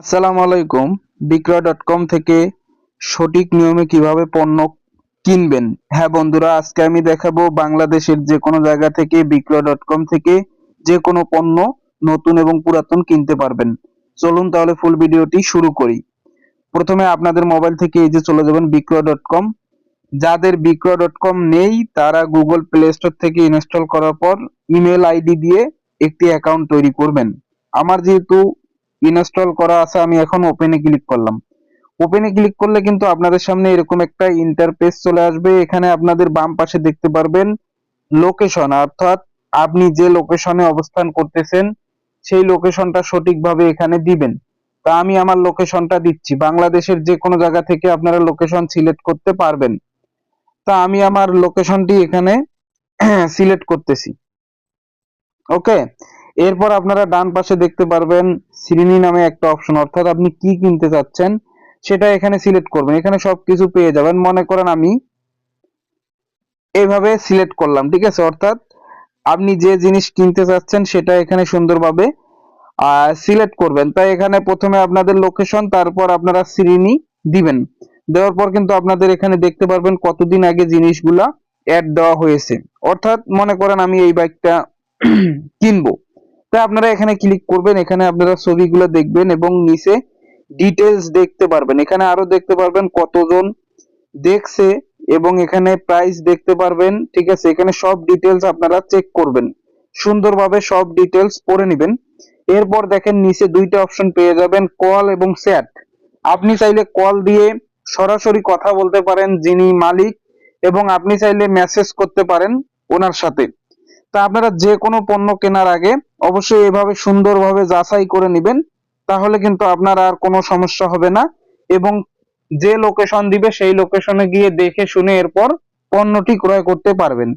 আসসালামু আলাইকুম। বিক্রয় ডট কম থেকে সঠিক নিয়মে কীভাবে পণ্য কিনবেন? হ্যাঁ বন্ধুরা, আজকে আমি দেখাবো বাংলাদেশের যে কোনো জায়গা থেকে বিক্রয় ডট কম থেকে যে কোনো পণ্য নতুন এবং পুরাতন কিনতে পারবেন। চলুন তাহলে ফুল ভিডিওটি শুরু করি। প্রথমে আপনাদের মোবাইল থেকে এই যে চলে যাবেন বিক্রয় ডট কম যাদের বিক্রয় ডট কম নেই, তারা গুগল প্লে স্টোর থেকে ইনস্টল করার পর ইমেল আইডি দিয়ে একটি অ্যাকাউন্ট তৈরি করবেন। আমার যেহেতু ইনস্টল করা আছে, আমি এখন ওপেনে ক্লিক করলাম। ওপেনে ক্লিক করলে কিন্তু আপনাদের সামনে এরকম একটা ইন্টারফেস চলে আসবে। এখানে আপনাদের বাম পাশে দেখতে পারবেন লোকেশন অর্থাৎ আপনি যে লোকেশনে অবস্থান করতেছেন, সেই লোকেশনটা সঠিকভাবে এখানে দিবেন। তা আমি আমার লোকেশনটা দিচ্ছি। বাংলাদেশের যে কোনো জায়গা থেকে আপনারা লোকেশন সিলেক্ট করতে পারবেন। তা আমি আমার লোকেশনটি এখানে সিলেক্ট করতেছি। ওকে এরপর আপনারা ডান পাশে দেখতে পারবেন শ্রেণি নামে একটা অপশন অর্থাৎ আপনি কি কিনতে চাচ্ছেন সেটা এখানে সিলেক্ট করবেন। এখানে সবকিছু পেয়ে যাবেন। মনে করেন আমি এইভাবে সিলেক্ট করলাম, ঠিক আছে? অর্থাৎ আপনি যে জিনিস কিনতে চাচ্ছেন সেটা এখানে সুন্দরভাবে সিলেক্ট করবেন। তাই এখানে প্রথমে আপনাদের লোকেশন তারপর আপনারা শ্রেণি দিবেন। দেওয়ার পর কিন্তু আপনাদের এখানে দেখতে পারবেন কতদিন আগে জিনিসগুলা অ্যাড দেওয়া হয়েছে। অর্থাৎ মনে করেন আমি এই বাইকটা কিনবো। তাই আপনারা এখানে ক্লিক করবেন, এখানে আপনারা ছবিগুলো দেখবেন এবং নিচে ডিটেলস দেখতে পারবেন। এখানে আরও দেখতে পারবেন কতজন দেখছে এবং এখানে প্রাইস দেখতে পারবেন, ঠিক আছে? এখানে সব ডিটেলস আপনারা চেক করবেন। সুন্দরভাবে সব ডিটেলস পড়ে নেবেন। এরপর দেখেন নিচে দুইটা অপশন পেয়ে যাবেন কল এবং চ্যাট আপনি চাইলে কল দিয়ে সরাসরি কথা বলতে পারেন যিনি মালিক এবং আপনি চাইলে মেসেজ করতে পারেন ওনার সাথে। তা আপনারা যে কোনো পণ্য কেনার আগে অবশ্যই এভাবে সুন্দরভাবে যাচাই করে নেবেন, তাহলে কিন্তু আপনার আর কোনো সমস্যা হবে না। এবং যে লোকেশন দিবে সেই লোকেশনে গিয়ে দেখে শুনে এরপর পণ্যটি ক্রয় করতে পারবেন।